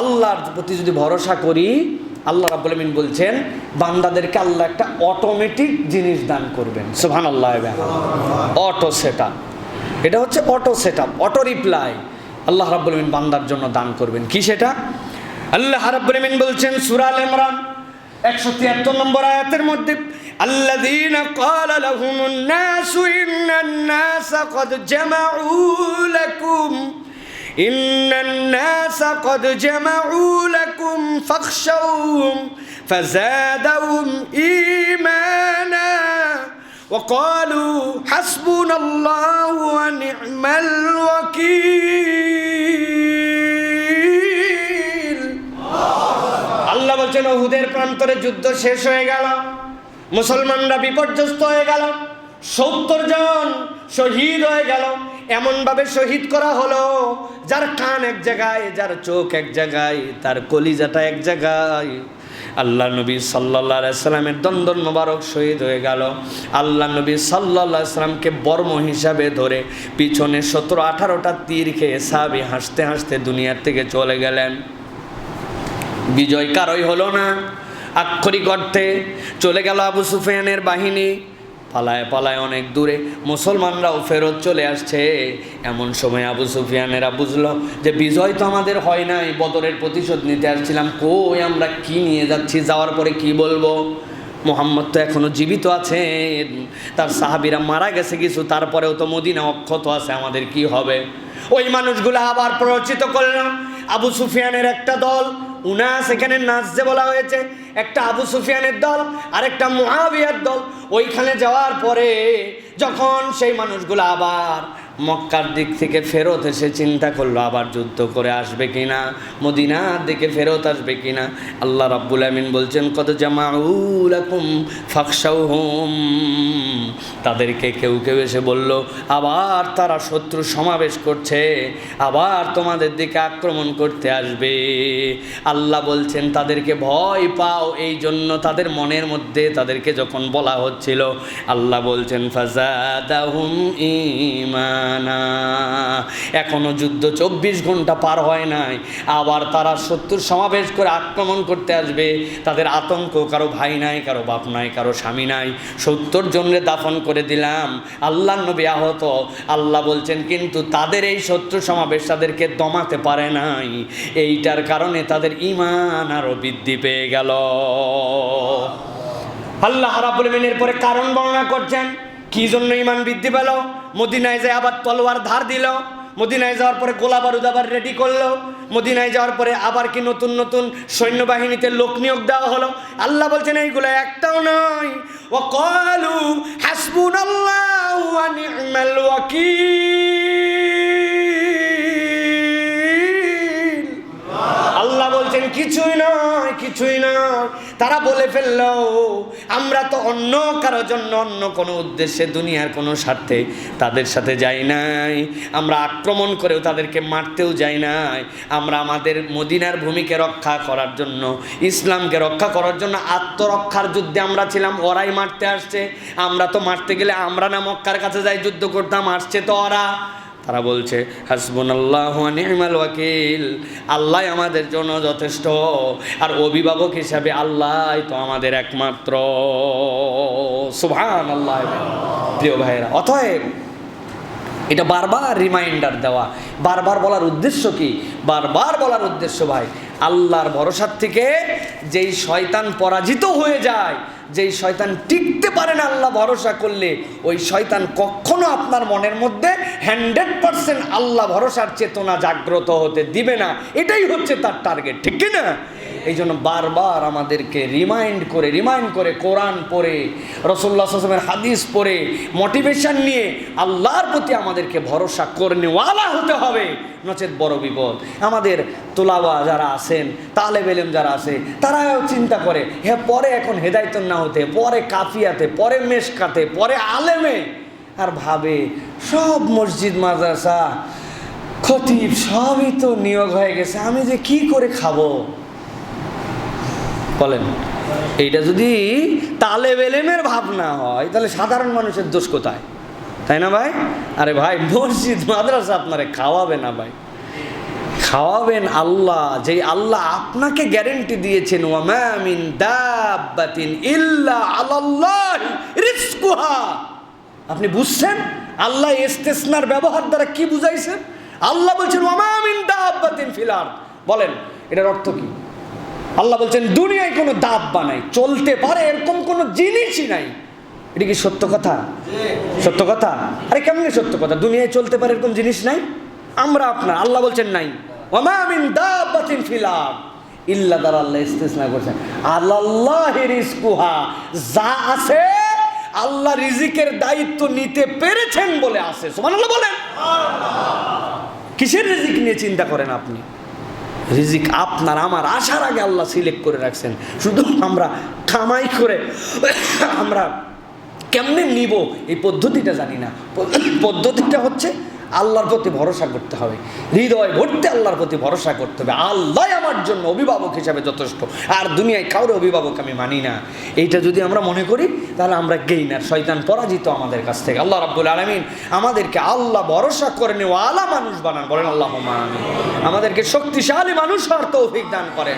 আল্লাহর প্রতি যদি ভরসা করি আল্লাহ রাব্বুল আমিন বলছেন বান্দাদেরকে আল্লাহ একটা অটোমেটিক জিনিস দান করবেন সুবহান আল্লাহ অটো সেট এটা হচ্ছে অটো সেট অটো রিপ্লাই আল্লাহ রাব্বুল আমিন বান্দার জন্য দান করবেন কি সেটা আল্লাহ রাব্বুল আমিন বলছেন সূরা আল ইমরান একশো তিয়াত্তর নম্বর আয়াতের মধ্যে الذين قال لهم الناس إن الناس قد جمعوا لكم إن الناس قد جمعوا لكم فاخشوهم فزادهم إيمانا وقالوا حسبنا الله ونعم الوكيل আল্লাহ বলছেন ওহুদের প্রান্তরে যুদ্ধ শেষ হয়ে গেল মুসলমানরা বিপর্যস্ত হয়ে গেল সত্তর জন শহীদ হয়ে গেল এমনভাবে শহীদ করা হলো, যার কান এক জায়গায়, যার চোখ এক জায়গায়, তার কলিজাটা এক জায়গায়। আল্লাহ নবী সাল্লাহ সাল্লামের দন্দন মোবারক শহীদ হয়ে গেল। আল্লাহ নবী সাল্লাহ সাল্লামকে বর্ম হিসাবে ধরে পিছনে সতেরো আঠারোটা তীর খেয়ে সাবি হাসতে হাসতে দুনিয়ার থেকে চলে গেলেন। বিজয় কারই হলো না। আক্ষরিক অর্থে চলে গেল আবু সুফিয়ানের বাহিনী। পালায় পালায় অনেক দূরে মুসলমানরাও ফেরত চলে আসছে। এমন সময় আবু সুফিয়ানেরা বুঝলো যে বিজয় তো আমাদের হয় নাই, বদরের প্রতিশোধ নিতে আসছিলাম। কই আমরা কি নিয়ে যাচ্ছি, যাওয়ার পরে কি বলব? মোহাম্মদ তো এখনও জীবিত আছে তার সাহাবিরা মারা গেছে কিছু, তারপরেও তো মদিনা অক্ষত আছে, আমাদের কি হবে? ওই মানুষগুলো আবার প্ররোচিত করলাম আবু সুফিয়ানের একটা দল উনাস এখানে নাচ যে বলা হয়েছে, একটা আবু সুফিয়ানের দল আর একটা মহাবিয়ার দল। ওইখানে যাওয়ার পরে যখন সেই মানুষগুলো আবার মক্কার দিক থেকে ফেরত এসে চিন্তা করল, আবার যুদ্ধ করে আসবে কিনা? মদিনার দিকে ফেরত আসবে কিনা? আল্লাহ রাব্বুল আমিন বলছেন কত জামাউলাকুম ফাকসাউহুম তাদেরকে কেউ কেউ এসে বলল, আবার তারা শত্রু সমাবেশ করছে, আবার তোমাদের দিকে আক্রমণ করতে আসবে। আল্লাহ বলছেন, তাদেরকে ভয় পাও, এই জন্য তাদের মনের মধ্যে তাদেরকে যখন বলা হচ্ছিল, আল্লাহ বলছেন, ফাজাদাহুম ইমানা এখনও যুদ্ধ চব্বিশ ঘণ্টা পার হয় নাই। আবার তারা শত্রুর সমাবেশ করে আক্রমণ করতে আসবে। তাদের আতঙ্ক কারও ভাই নাই, কারও বাপ নাই, কারও স্বামী নাই। সত্তর জনরে দাফন করে দিলাম। আল্লাহ নবী আহত। আল্লাহ বলছেন, কিন্তু তাদের এই শত্রু সমাবেশ তাদেরকে দমাতে পারে নাই। এইটার কারণে তাদের ইমান আরও বৃদ্ধি পেয়ে গেল। আল্লাহ রাবুল মিনের পরে কারণ বর্ণনা করছেন। কি জন্য ইমান বৃদ্ধি পেল? মদিনায় যায় আবার তলোয়ার ধার দিল। মদিনায় যাওয়ার পরে গোলা বারুদ আবার রেডি করল। মদিনায় যাওয়ার পরে আবার কি নতুন নতুন সৈন্যবাহিনীতে লোক নিয়োগ দেওয়া হলো? আল্লাহ বলছেন, এইগুলো একটাও নয়। ও কলু হাসবুন আল্লাহ বলছেন, কিছুই নয় কিছুই নয়। তারা বলে ফেলল আমরা তো অন্য কারোর জন্য অন্য কোনো উদ্দেশ্যে দুনিয়ার কোনো স্বার্থে তাদের সাথে যাই নাই। আমরা আক্রমণ করেও তাদেরকে মারতেও যাই নাই। আমরা আমাদের মদিনার ভূমিকে রক্ষা করার জন্য, ইসলামকে রক্ষা করার জন্য আত্মরক্ষার যুদ্ধে আমরা ছিলাম, ওরাই মারতে আসছে। আমরা তো মারতে গেলে আমরা না মক্কার কাছে যাই, যুদ্ধ করতাম, আসছে তো ওরা। তারা বলছে হাসবুন আল্লাহ নিমাল ওয়াকিল। আল্লাহ আমাদের জন্য যথেষ্ট, আর অভিভাবক হিসাবে আল্লাহ তো আমাদের একমাত্র। সুভান আল্লাহ প্রিয় ভাইয়েরা, অতএব এটা বারবার রিমাইন্ডার দেওয়া, বারবার বলার উদ্দেশ্য কি? বারবার বলার উদ্দেশ্য ভাই, আল্লাহর ভরসার থেকে যেই শয়তান পরাজিত হয়ে যায়, যেই শয়তান টিকতে পারে না আল্লাহ ভরসা করলে, ওই শয়তান কখনো আপনার মনের মধ্যে হান্ড্রেড পারসেন্ট আল্লাহ ভরসার চেতনা জাগ্রত হতে দিবে না। এটাই হচ্ছে তার টার্গেট, ঠিক কি না? এই জন্য বারবার আমাদেরকে রিমাইন্ড করে রিমাইন্ড করে কোরআন পড়ে রসল্লা আসলামের হাদিস পড়ে মোটিভেশন নিয়ে আল্লাহর প্রতি আমাদেরকে ভরসা করনেওয়ালা হতে হবে। নচেত বড় বিপদ। আমাদের তোলাবা যারা আছেন তালে বেলেম যারা আছে, তারাও চিন্তা করে হ্যাঁ পরে এখন হেদায়তন না হতে পরে কাফিয়াতে, পরে মেশকাতে, পরে আলেমে। আর ভাবে, সব মসজিদ, মাদ্রাসা, খতিব সবই তো নিয়োগ হয়ে গেছে, আমি যে কি করে খাব? বলেন, এইটা যদি তালে বেলেমের ভাবনা হয়, তাহলে সাধারণ মানুষের দোষ কোথায়? তাই না ভাই? আরে ভাই, মসজিদ, মাদ্রাসা আপনারে খাওয়াবে না ভাই। খাওয়াবেন আল্লাহ, যে আল্লাহ আপনাকে গ্যারেন্টি দিয়েছেন, ওয়ামা মিন দাব্বাতিন ইল্লা আলাল্লাহ রিজকুহা। আপনি বুঝছেন? আল্লাহ ইস্তেসনার ব্যবহার দ্বারা কি বুঝাইছেন আল্লাহ বলছেন, ওয়ামা মিন দাব্বাতিন ফিল বলেন, এটার অর্থ কি? আল্লাহ বলছেন, দুনিয়ায় কোনো দাব্বা নাই, চলতে পারে, এরকম কোনো জিনিসই নাই। এটা কি সত্য কথা? সত্য কথা? আরে কেমন সত্য কথা? দুনিয়ায় চলতে পারে এরকম জিনিস নাই? আমরা আপনার, আল্লাহ বলছেন, নাই। ওমা মিন দাব্বাতিন ফিল আরদ। ইল্লা দ্বারা আল্লাহ ইস্তেসনা করছেন। আল্লাহ রিজকুহা। যা আছে, আল্লাহ রিজিকের দায়িত্ব নিতে পেরেছেন বলে আছে। সুবহানাল্লাহ বলেন। কিসের রিজিক নিয়ে চিন্তা করেন আপনি? রিজিক আপনার, আমার আসার আগে আল্লাহ সিলেক্ট করে রাখছেন। শুধু আমরা কামাই করে আমরা কেমনে নিব, এই পদ্ধতিটা জানি না। পদ্ধতিটা হচ্ছে আল্লাহর প্রতি ভরসা করতে হবে। হৃদয় ভরতে আল্লাহর প্রতি ভরসা করতে হবে। আল্লাহ আমার জন্য অভিভাবক হিসাবে যথেষ্ট। আর দুনিয়ায় কারও অভিভাবক আমি মানি না। এইটা যদি আমরা মনে করি, তাহলে আমরা গেইনার শয়তান পরাজিত আমাদের কাছ থেকে। আল্লাহ রাব্বুল আলমিন আমাদেরকে আল্লাহ ভরসা করে নেওয়া আলা মানুষ বানান। বলেন আল্লাহ আমাদেরকে শক্তিশালী মানুষ হওয়ার তৌফিক দান করেন।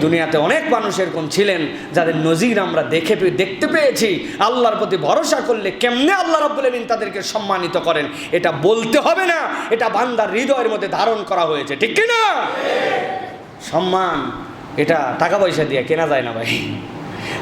দুনিয়াতে অনেক মানুষ এরকম ছিলেন, যাদের নজির আমরা দেখে দেখতে পেয়েছি। আল্লাহর প্রতি ভরসা করলে কেমনে আল্লাহ রাব্বুল আলমিন তাদেরকে সম্মানিত করেন, এটা বলতে হবে না, এটা বান্দার হৃদয়ের মধ্যে ধারণ করা হয়েছে, ঠিক কি না সম্মান, এটা টাকা পয়সা দিয়ে কেনা যায় না ভাই।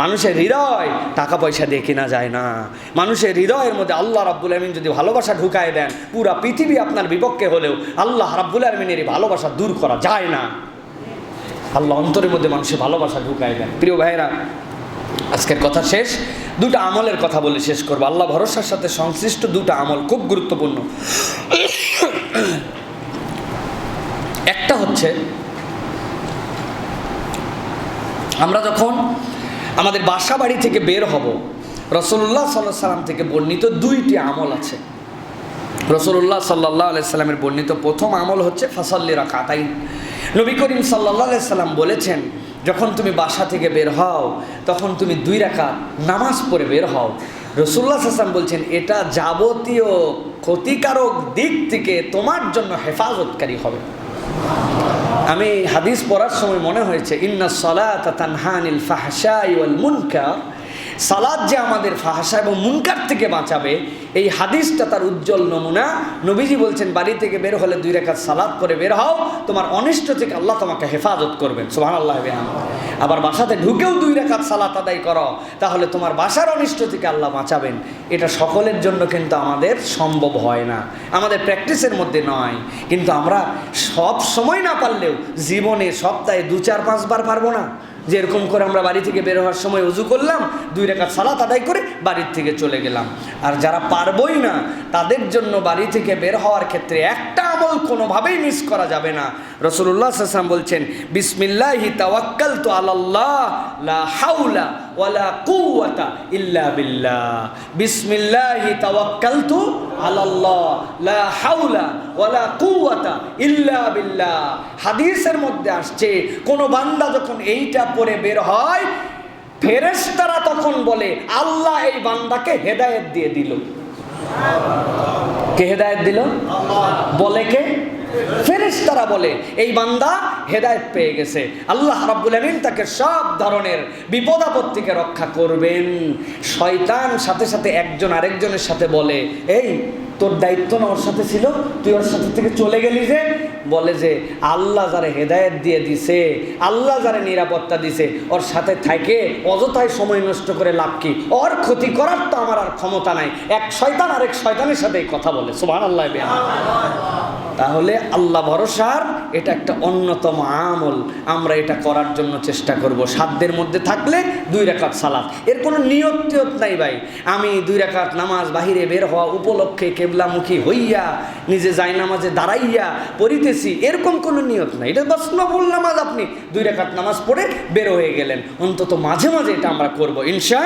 মানুষের হৃদয় টাকা পয়সা দিয়ে কেনা যায় না। মানুষের হৃদয়ের মধ্যে আল্লাহ রাব্বুল আলমিন যদি ভালোবাসা ঢুকায় দেন, পুরা পৃথিবী আপনার বিপক্ষে হলেও আল্লাহ রাব্বুল আলমিনের এই ভালোবাসা দূর করা যায় না। আল্লাহ অন্তরের মধ্যে মানুষের ভালোবাসা ঢুকায় দেন। প্রিয় ভাইরা আজকের কথা শেষ। দুটো আমলের কথা বলে শেষ করব। আল্লাহ ভরসার সাথে সংশ্লিষ্ট দুটো আমল খুব গুরুত্বপূর্ণ। একটা হচ্ছে, আমরা যখন আমাদের বাসা বাড়ি থেকে বের হব রসুল্লাহ সাল্লাহ সাল্লাম থেকে বর্ণিত দুইটি আমল আছে। রসুল্লাহ সাল্লাহ আলাইসাল্লামের বর্ণিত প্রথম আমল হচ্ছে, ফাসাল্লি রাকাতাই নবী করিম সাল্লাহ সাল্লাম বলেছেন, যখন তুমি বাসা থেকে বের হও, তখন তুমি দুই রাকাত নামাজ পড়ে বের হও। রসুল্লাহ হাসান বলছেন, এটা যাবতীয় ক্ষতিকারক দিক থেকে তোমার জন্য হেফাজতকারী হবে। আমি হাদিস পড়ার সময় মনে হয়েছে ইন্না সলাত তানহানিল ফাহশাই ওয়াল মুনকার। সালাদ যে আমাদের ফাহাসা এবং মুনকার থেকে বাঁচাবে, এই হাদিসটা তার উজ্জ্বল নমুনা। নবীজি বলছেন, বাড়ি থেকে বের হলে দুই রেখাত সালাদ করে বের হও, তোমার অনিষ্ট থেকে আল্লাহ তোমাকে হেফাজত করবেন। সোহান আল্লাহ আবার বাসাতে ঢুকেও দুই রেখাত সালাত আদায় করো, তাহলে তোমার বাসার অনিষ্ট থেকে আল্লাহ বাঁচাবেন। এটা সকলের জন্য কিন্তু আমাদের সম্ভব হয় না। আমাদের প্র্যাকটিসের মধ্যে নয়। কিন্তু আমরা সব সময় না পারলেও জীবনে সপ্তাহে দু চার পাঁচবার পারব না। যে এরকম করে আমরা বাড়ি থেকে বের হওয়ার সময় উজু করলাম, দুই রেখা সালাত আদায় করে বাড়ির থেকে চলে গেলাম। আর যারা পারবই না, তাদের জন্য বাড়ি থেকে বের হওয়ার ক্ষেত্রে একটা আমল কোনোভাবেই মিস করা যাবে না। রসুল্লাহ বলছেন, বিসমিল্লাহি তাওয়াক্কাল তো আল্লাহ লা হাউলা ওয়ালা কুওয়াতা ইল্লা বিল্লাহ। বিসমিল্লাহি তাওয়াক্কালতু আলাল্লাহ। লা হাউলা ওয়ালা কুওয়াতা ইল্লা বিল্লাহ। হাদিসের মধ্যে আসছে, কোন বান্দা যখন এইটা পড়ে বের হয়, ফেরেশতারা তখন বলে, আল্লাহ এই বান্দাকে হেদায়েত দিয়ে দিল। কে হেদায়েত দিল? বলে কে? ফেরেশতারা বলে, এই বান্দা হেদায়েত পেয়ে গেছে। আল্লাহ রাব্বুল আমিন তাকে সব ধরনের বিপদ আপদ থেকে রক্ষা করবেন। শয়তান সাথে সাথে একজন আরেকজনের সাথে বলে, এই, তোর দায়িত্ব না ওর সাথে ছিল? তুই ওর সাথে থেকে চলে গেলি যে? বলে যে, আল্লাহ যারে হেদায়েত দিয়ে দিছে, আল্লাহ যারে নিরাপত্তা দিছে, ওর সাথে থাকে, অযথায় সময় নষ্ট করে লাভ কি? ওর ক্ষতি করার তো আমার আর ক্ষমতা নাই। এক শয়তান আরেক শয়তানের সাথে কথা বলে সুবহান আল্লাহ তাহলে আল্লাহ ভরসার এটা একটা অন্যতম আমল। আমরা এটা করার জন্য চেষ্টা করব। সাধ্যের মধ্যে থাকলে দুই রেখাত সালাত। এর কোনো নিয়ত টিয়ত নাই ভাই। আমি দুই রেখাত নামাজ বাহিরে বের হওয়া উপলক্ষে কেবলামুখী হইয়া, নিজে যাই নামাজে দাঁড়াইয়া পড়িতেছি, এরকম কোনো নিয়ত নাই। এটা বাস নামাজ আপনি দুই রেখাত নামাজ পড়ে বের হয়ে গেলেন। অন্তত মাঝে মাঝে এটা আমরা করব, ইনশা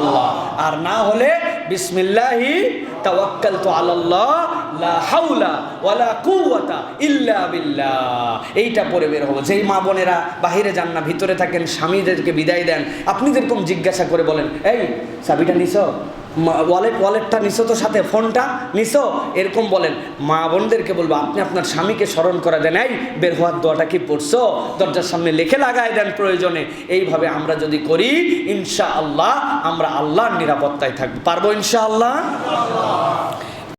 আল্লাহ। আর না হলে বিসমিল্লাহি তাওয়াক্কাল তো আলাল্লাহ লা হাওলা ওয়ালা কুওয়াতা ইল্লা বিল্লাহ। এইটা পরে বের হব। যেই মা বোনেরা বাহিরে যান না, ভিতরে থাকেন, স্বামীদেরকে বিদায় দেন, আপনি যেরকম জিজ্ঞাসা করে বলেন, এই, চাবিটা নিছ? ওয়ালেট ওয়ালেটটা নিছো তো সাথে? ফোনটা নিছো? এরকম বলেন। মা বোনদেরকে বলব, আপনি আপনার স্বামীকে স্মরণ করে দেন, এই, বের হওয়ার দোয়াটা কি পড়ছো? দরজার সামনে লেখে লাগায় দেন প্রয়োজনে। এইভাবে আমরা যদি করি ইনশা আল্লাহ আমরা আল্লাহর নিরাপত্তায় থাকব। পারব ইনশা আল্লাহ